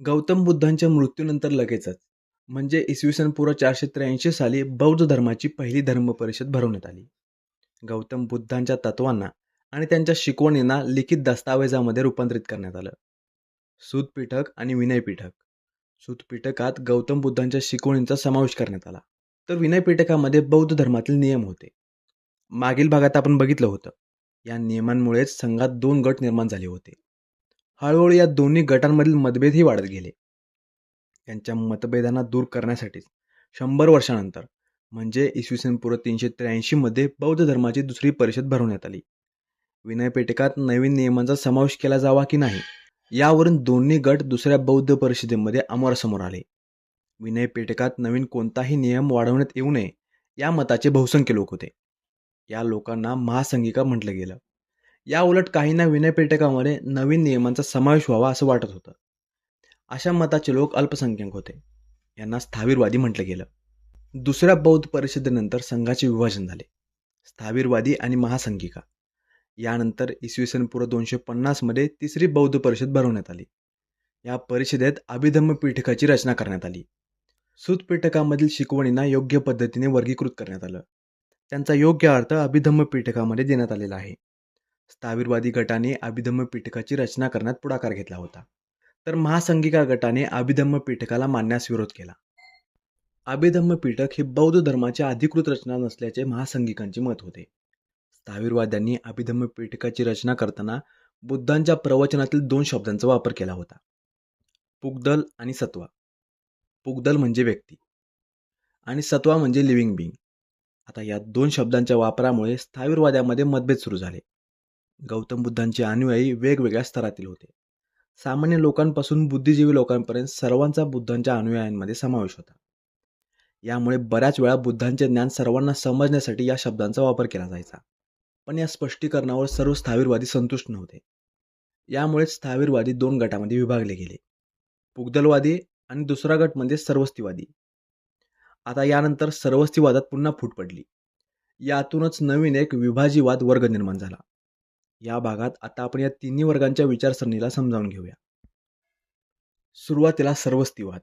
गौतम बुद्धांच्या मृत्यूनंतर लगेचच म्हणजे इसवी सन पूर्व चारशे त्र्याऐंशी साली बौद्ध धर्माची पहिली धर्म परिषद भरवण्यात आली. गौतम बुद्धांच्या तत्वांना आणि त्यांच्या शिकवणींना लिखित दस्तावेजामध्ये रूपांतरित करण्यात आलं. सूतपीठक आणि विनयपीठक. सूतपीठकात गौतम बुद्धांच्या शिकवणींचा समावेश करण्यात आला. तर विनयपीठकामध्ये बौद्ध धर्मातील नियम होते. मागील भागात आपण बघितलं होतं. या नियमांमुळेच संघात दोन गट निर्माण झाले होते. हळूहळू या दोन्ही गटांमधील मतभेदही वाढत गेले. त्यांच्या मतभेदांना दूर करण्यासाठीच शंभर वर्षानंतर म्हणजे इसवी सन पूर्व तीनशे त्र्याऐंशीमध्ये बौद्ध धर्माची दुसरी परिषद भरवण्यात आली. विनयपेटकात नवीन नियमांचा समावेश केला जावा की नाही यावरून दोन्ही गट दुसऱ्या बौद्ध परिषदेमध्ये अमरासमोर आले. विनयपेटकात नवीन कोणताही नियम वाढवण्यात येऊ नये या मताचे बहुसंख्य लोक होते. या लोकांना महासंघिका म्हटलं गेलं. या उलट काहींना विनयपेटकामध्ये नवीन नियमांचा समावेश व्हावा असं वाटत होतं. अशा मताचे लोक अल्पसंख्याक होते. यांना स्थावीरवादी म्हटलं गेलं. दुसऱ्या बौद्ध परिषदेनंतर संघाचे विभाजन झाले. स्थावीरवादी आणि महासंघिका. यानंतर इसवी सन पूर्व दोनशे पन्नासमध्ये तिसरी बौद्ध परिषद भरवण्यात आली. या परिषदेत अभिधम्म पीठकाची रचना करण्यात आली. सुतपीठकामधील शिकवणींना योग्य पद्धतीने वर्गीकृत करण्यात आलं. त्यांचा योग्य अर्थ अभिधम्म पीठकामध्ये देण्यात आलेला आहे. स्थावीरवादी गटाने अभिधम्म पीठकाची रचना करण्यात पुढाकार घेतला होता. तर महासंघिका गटाने अभिधम्म पीठकाला मानण्यास विरोध केला. अभिधम्म पीठक हे बौद्ध धर्माची अधिकृत रचना नसल्याचे महासंघिकांचे मत होते. स्थावीरवाद्यांनी अभिधम्म पीठकाची रचना करताना बुद्धांच्या प्रवचनातील दोन शब्दांचा वापर केला होता. पुगदल आणि सत्वा. पुगदल म्हणजे व्यक्ती. आणि सत्वा म्हणजे लिव्हिंग बिंग आता या दोन शब्दांच्या वापरामुळे स्थावीरवाद्यामध्ये मतभेद सुरू झाले. गौतम बुद्धांचे अनुयायी वेगवेगळ्या स्तरातील होते. सामान्य लोकांपासून बुद्धिजीवी लोकांपर्यंत सर्वांचा बुद्धांच्या अनुयायांमध्ये समावेश होता. यामुळे बऱ्याच वेळा बुद्धांचे ज्ञान सर्वांना समजण्यासाठी या शब्दांचा वापर केला जायचा. पण या स्पष्टीकरणावर सर्व स्थावीरवादी संतुष्ट नव्हते. यामुळे स्थावीरवादी दोन गटामध्ये विभागले गेले. पुगदलवादी आणि दुसरा गट म्हणजे सर्वस्तीवादी. आता यानंतर सर्वस्तीवादात पुन्हा फूट पडली. यातूनच नवीन एक विभाजीवाद वर्ग निर्माण झाला. या भागात आता आपण या तिन्ही वर्गांच्या विचारसरणीला समजावून घेऊया. सुरुवातीला सर्वस्तीवाद.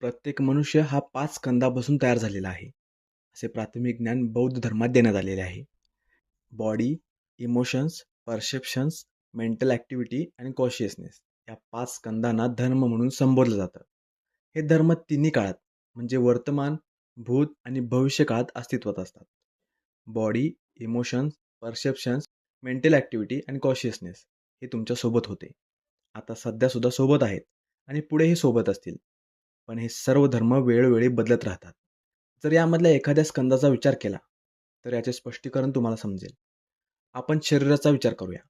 प्रत्येक मनुष्य हा पाच स्कंदापासून तयार झालेला आहे. असे प्राथमिक ज्ञान बौद्ध धर्मात देण्यात आलेले आहे. Body emotions perceptions mental activity आणि कॉशियसनेस या पाच स्कंदांना धर्म म्हणून संबोधलं जातं. हे धर्म तिन्ही काळात म्हणजे वर्तमान भूत आणि भविष्य काळात अस्तित्वात असतात. Body emotions perceptions mental activity आणि कॉशियसनेस हे तुमच्यासोबत होते. आता सध्यासुद्धा सोबत आहेत आणि पुढेही सोबत असतील. पण हे सर्व धर्म वेळोवेळी बदलत राहतात. जर यामधल्या एखाद्या स्कंदाचा विचार केला तर याचे स्पष्टीकरण तुम्हाला समजेल. आपण शरीराचा विचार करूया.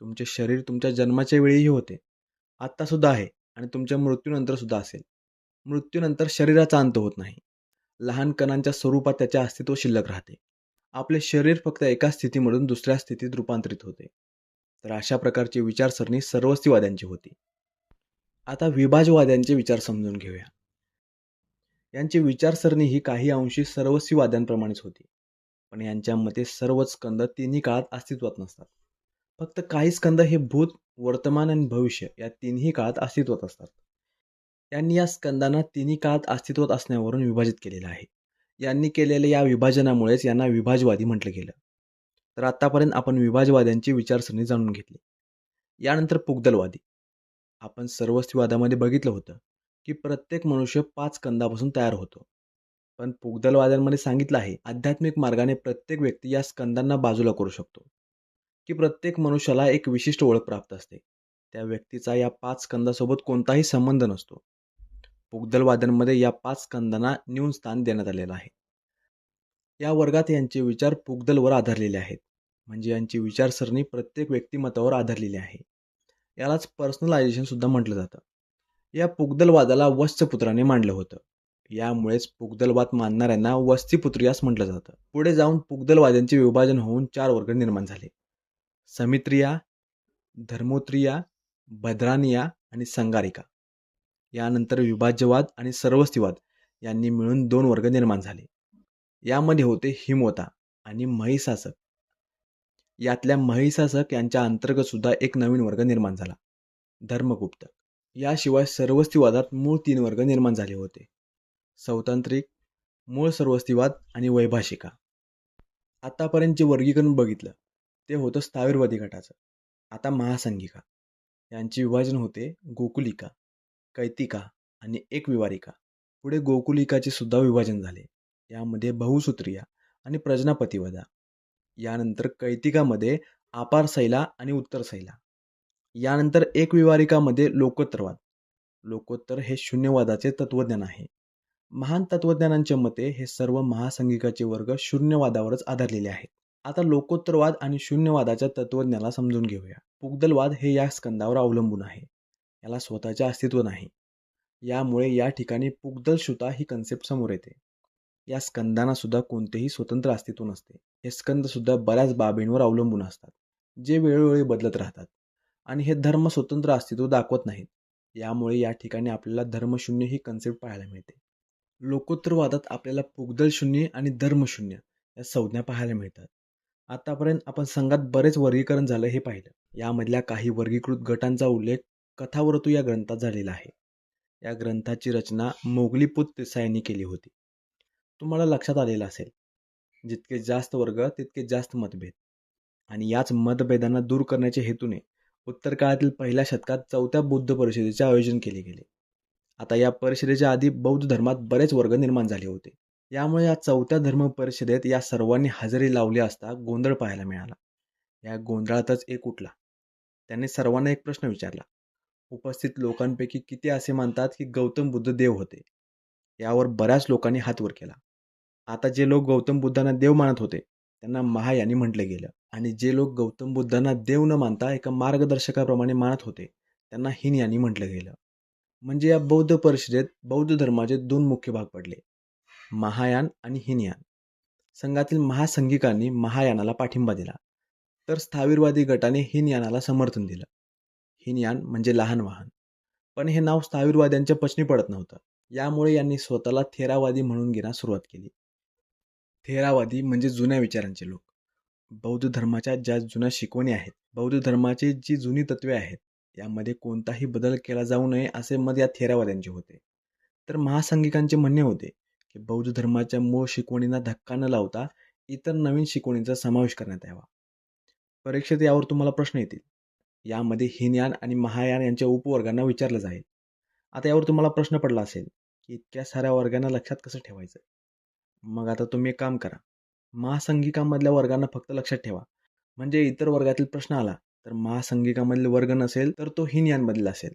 तुमचे शरीर तुमच्या जन्माच्या वेळीही होते. आत्तासुद्धा आहे आणि तुमच्या मृत्यूनंतर सुद्धा असेल. मृत्यूनंतर शरीराचा अंत होत नाही. लहान कणांच्या स्वरूपात त्याचे अस्तित्व शिल्लक राहते. आपले शरीर फक्त एका स्थितीमधून दुसऱ्या स्थितीत रूपांतरित होते. तर अशा प्रकारची विचारसरणी सर्वस्तीवाद्यांची होती. आता विभाजवाद्यांचे विचार समजून घेऊया. यांची विचारसरणी ही काही अंशी सर्वस्वीवाद्यांप्रमाणेच होती. पण यांच्या मते सर्वच स्कंद तिन्ही काळात अस्तित्वात नसतात. फक्त काही स्कंद हे भूत वर्तमान आणि भविष्य या तिन्ही काळात अस्तित्वात असतात. त्यांनी या स्कंदांना तिन्ही काळात अस्तित्वात असण्यावरून विभाजित केलेलं आहे. यांनी केलेल्या या विभाजनामुळेच यांना विभाजवादी म्हटलं गेलं. तर आत्तापर्यंत आपण विभाजवाद्यांची विचारसरणी जाणून घेतली. यानंतर पुगदलवादी. आपण सर्वस्वीवादामध्ये बघितलं होतं की प्रत्येक मनुष्य पाच कंदापासून तयार होतो. पण पुगदलवाद्यांमध्ये सांगितलं आहे आध्यात्मिक मार्गाने प्रत्येक व्यक्ती या स्कंदांना बाजूला करू शकतो. की प्रत्येक मनुष्याला एक विशिष्ट ओळख प्राप्त असते. त्या व्यक्तीचा या पाच स्कंदासोबत कोणताही संबंध नसतो. पुगदलवाद्यांमध्ये या पाच स्कंदांना न्यून स्थान देण्यात आलेलं आहे. या वर्गात यांचे विचार पुगदलवर आधारलेले आहेत. म्हणजे यांची विचारसरणी प्रत्येक व्यक्तिमत्वावर आधारलेली आहे. यालाच पर्सनलायझेशन सुद्धा म्हटलं जातं. या पुगदलवादाला वत्सपुत्राने मांडलं होतं. यामुळेच पुगदलवाद मानणाऱ्यांना वस्तीपुत्रियास म्हटलं जातं. पुढे जाऊन पुगदलवाद्यांचे विभाजन होऊन चार वर्ग निर्माण झाले. समित्रिया धर्मोत्रिया भद्रानिया आणि संगारिका. यानंतर विभाज्यवाद आणि सर्वस्तीवाद यांनी मिळून दोन वर्ग निर्माण झाले. यामध्ये होते हिमवता आणि महिसासक. यातल्या महिसासक यांच्या अंतर्गत सुद्धा एक नवीन वर्ग निर्माण झाला धर्मगुप्त. याशिवाय सर्वस्तीवादात मूळ तीन वर्ग निर्माण झाले होते. सौतांत्रिक मूळ सर्वस्तीवाद आणि वैभाषिका. आतापर्यंत जे वर्गीकरण बघितलं ते होतं स्थावीरवादी गटाचं. आता महासंघिका. यांचे विभाजन होते गोकुलिका. कैतिका आणि एकविवारिका पुढे गोकुलिकाचे सुद्धा विभाजन झाले. यामध्ये बहुसूत्रिया आणि प्रजनापतिवदा यानंतर कैतिकामध्ये आपार सैला आणि उत्तर सैला यानंतर एकविवारिकामध्ये लोकोत्तरवाद. लोकोत्तर हे शून्यवादाचे तत्त्वज्ञान आहे. महान तत्त्वज्ञानांच्या मते हे सर्व महासंघिकाचे वर्ग शून्यवादावरच आधारलेले आहेत. आता लोकोत्तरवाद आणि शून्यवादाच्या तत्त्वज्ञाला समजून घेऊया. पुगदलवाद हे या स्कंदावर अवलंबून आहे. याला स्वतःचे अस्तित्व नाही. यामुळे या ठिकाणी पुगदल श्रुता ही कन्सेप्ट समोर येते. या स्कंदांना सुद्धा कोणतेही स्वतंत्र अस्तित्व नसते. हे स्कंद सुद्धा बऱ्याच बाबींवर अवलंबून असतात जे वेळोवेळी बदलत राहतात. आणि हे धर्म स्वतंत्र अस्तित्व दाखवत नाहीत. यामुळे या ठिकाणी आपल्याला धर्मशून्य ही कन्सेप्ट पाहायला मिळते. लोकोत्तरवादात आपल्याला पुगदल शून्य आणि धर्मशून्य या संज्ञा पाहायला मिळतात. आतापर्यंत आपण संघात बरेच वर्गीकरण झालं हे पाहिलं. यामधल्या काही वर्गीकृत गटांचा उल्लेख कथावरतू या ग्रंथात झालेला आहे. या ग्रंथाची रचना मोगलीपूत देसाईंनी केली होती. तुम्हाला लक्षात आलेलं असेल जितके जास्त वर्ग तितके जास्त मतभेद. आणि याच मतभेदांना दूर करण्याच्या हेतूने उत्तर काळातील पहिल्या शतकात चौथ्या बुद्ध परिषदेचे आयोजन केले गेले. आता या परिषदेच्या आधी बौद्ध धर्मात बरेच वर्ग निर्माण झाले होते. यामुळे या चौथ्या धर्म परिषदेत या सर्वांनी हजेरी लावली असता गोंधळ पाहायला मिळाला. या गोंधळातच एक उठला. त्यांनी सर्वांना एक प्रश्न विचारला. उपस्थित लोकांपैकी किती असे मानतात की गौतम बुद्ध देव होते. यावर बऱ्याच लोकांनी हात वर केला. आता जे लोक गौतम बुद्धांना देव मानत होते त्यांना महायानी म्हटलं गेलं. आणि जे लोक गौतम बुद्धांना देव न मानता एका मार्गदर्शकाप्रमाणे मानत होते त्यांना हिन यांनी म्हटलं गेलं. म्हणजे या बौद्ध परिषदेत बौद्ध धर्माचे दोन मुख्य भाग पडले. महायान आणि हिनयान. संघातील महासंघिकांनी महायानाला पाठिंबा दिला. तर स्थावीरवादी गटाने हिनयानाला समर्थन दिलं. हिनयान म्हणजे लहान वाहन. पण हे नाव स्थावीरवाद्यांच्या पचनी पडत नव्हतं. यामुळे यांनी स्वतःला थेरावादी म्हणून घेण्यास सुरुवात केली. थेरावादी म्हणजे जुन्या विचारांचे लोक. बौद्ध धर्माच्या ज्या जुन्या शिकवणी आहेत बौद्ध धर्माची जी जुनी तत्वे आहेत यामध्ये कोणताही बदल केला जाऊ नये असे मत या थेरावाद्यांचे होते. तर महासंघिकांचे म्हणणे होते की बौद्ध धर्माच्या मूळ शिकवणींना धक्का न लावता इतर नवीन शिकवणींचा समावेश करण्यात यावा. परीक्षेत यावर तुम्हाला प्रश्न येतील. यामध्ये हिनयान आणि महायान यांच्या उपवर्गांना विचारलं जाईल. आता यावर तुम्हाला प्रश्न पडला असेल की इतक्या साऱ्या वर्गांना लक्षात कसं ठेवायचं? मग आता तुम्ही एक काम करा. महासंघिकांमधल्या वर्गांना फक्त लक्षात ठेवा. म्हणजे इतर वर्गातील प्रश्न आला तर महासंघिकामधले वर्ग नसेल तर तो हिनयानमधला असेल.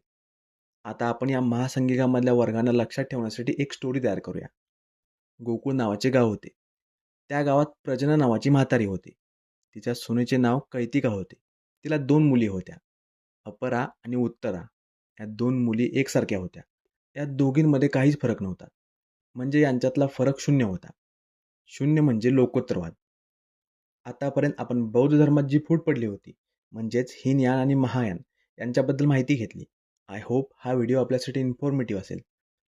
आता आपण या महासंघिकामधल्या वर्गांना लक्षात ठेवण्यासाठी एक स्टोरी तयार करूया. गोकुळ नावाचे गाव होते. त्या गावात प्रजना नावाची म्हातारी होती. तिच्या सुनेचे नाव कैतिका होते. तिला दोन मुली होत्या. अपरा आणि उत्तरा. या दोन मुली एकसारख्या होत्या. या दोघींमध्ये काहीच फरक नव्हता. म्हणजे यांच्यातला फरक शून्य होता. शून्य म्हणजे लोकोत्तरवाद. आतापर्यंत आपण बौद्ध धर्मात जी फूट पडली होती म्हणजेच हिनयान आणि महायान यांच्याबद्दल माहिती घेतली. आय होप हा व्हिडिओ आपल्यासाठी इन्फॉर्मेटिव्ह असेल.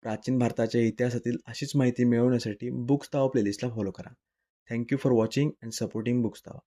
प्राचीन भारताच्या इतिहासातील अशीच माहिती मिळवण्यासाठी बुक्स तावा प्लेलिस्टला फॉलो करा. Thank you for watching and supporting books तावा